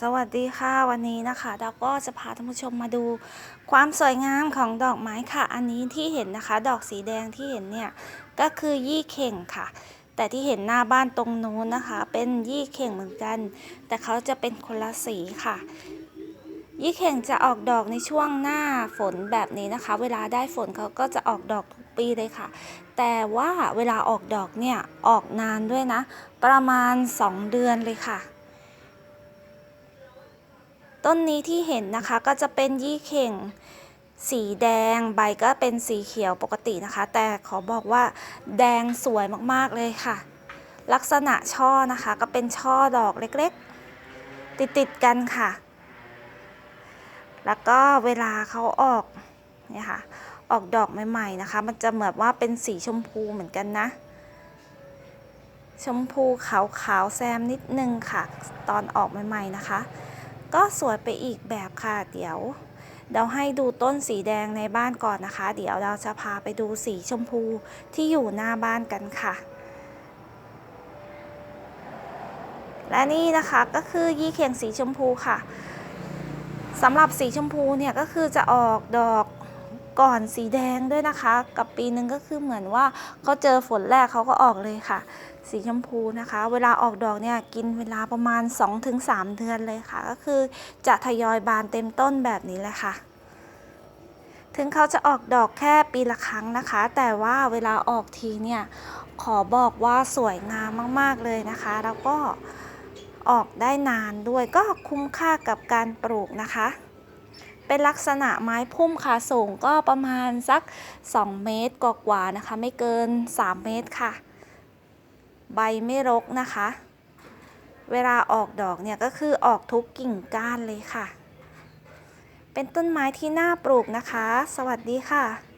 สวัสดีค่ะวันนี้นะคะ เราก็จะพาท่านผู้ชมมาดูความสวยงามของดอกไม้ค่ะ อันนี้ที่เห็นนะคะ ดอกสีแดงที่เห็นเนี่ยก็คือยี่เข่งค่ะ แต่ที่เห็นหน้าบ้านตรงนู้นนะคะ เป็นยี่เข่งเหมือนกัน แต่เขาจะเป็นคนละสีค่ะ ยี่เข่งจะออกดอกในช่วงหน้าฝนแบบนี้นะคะ เวลาได้ฝนเขาก็จะออกดอกทุกปีเลยค่ะ แต่ว่าเวลาออกดอกเนี่ยออกนานด้วยนะ ประมาณ 2 เดือนเลยค่ะ ต้นนี้ที่เห็นนะคะก็จะเป็นยี่เข่งสีแดงใบก็เป็นสีเขียวปกตินะคะ แต่ขอบอกว่าแดงสวยมากๆเลยค่ะ ลักษณะช่อนะคะก็เป็นช่อดอกเล็กๆ ติดๆกันค่ะ แล้วก็เวลาเขาออกเนี่ยค่ะออกดอกใหม่ๆนะคะ มันจะเหมือนว่าเป็นสีชมพูเหมือนกันนะ ชมพูขาวๆแซมนิดนึงค่ะ ตอนออกใหม่ๆนะคะ ก็สวยไปอีกแบบค่ะ เดี๋ยวเราให้ดูต้นสีแดงในบ้านก่อนนะคะ เดี๋ยวเราจะพาไปดูสีชมพูที่อยู่หน้าบ้านกันค่ะ และนี่นะคะก็คือยี่เข่งสีชมพูค่ะสำหรับสีชมพูเนี่ยก็คือจะออกดอก ก่อนสีแดงด้วยนะคะ กับปีหนึ่งก็คือเหมือนว่าเขาเจอฝนแรกเขาก็ออกเลยค่ะ สีชมพูนะคะ เวลาออกดอกเนี่ยกินเวลาประมาณ 2-3 เดือนเลยค่ะ ก็คือจะทยอยบานเต็มต้นแบบนี้แหละค่ะถึงเขาจะออกดอกแค่ปีละครั้งนะคะ แต่ว่าเวลาออกทีเนี่ยขอบอกว่าสวยงามมากๆเลยนะคะ แล้วก็ออกได้นานด้วยก็คุ้มค่ากับการปลูกนะคะ เป็นลักษณะไม้พุ่มค่ะสูงก็ประมาณสัก 2 เมตรกว่าๆนะคะ ไม่เกิน 3 เมตรค่ะ ใบไม่รกนะคะ เวลาออกดอกเนี่ยก็คือออกทุกกิ่งก้านเลยค่ะ เป็นต้นไม้ที่น่าปลูกนะคะ สวัสดีค่ะ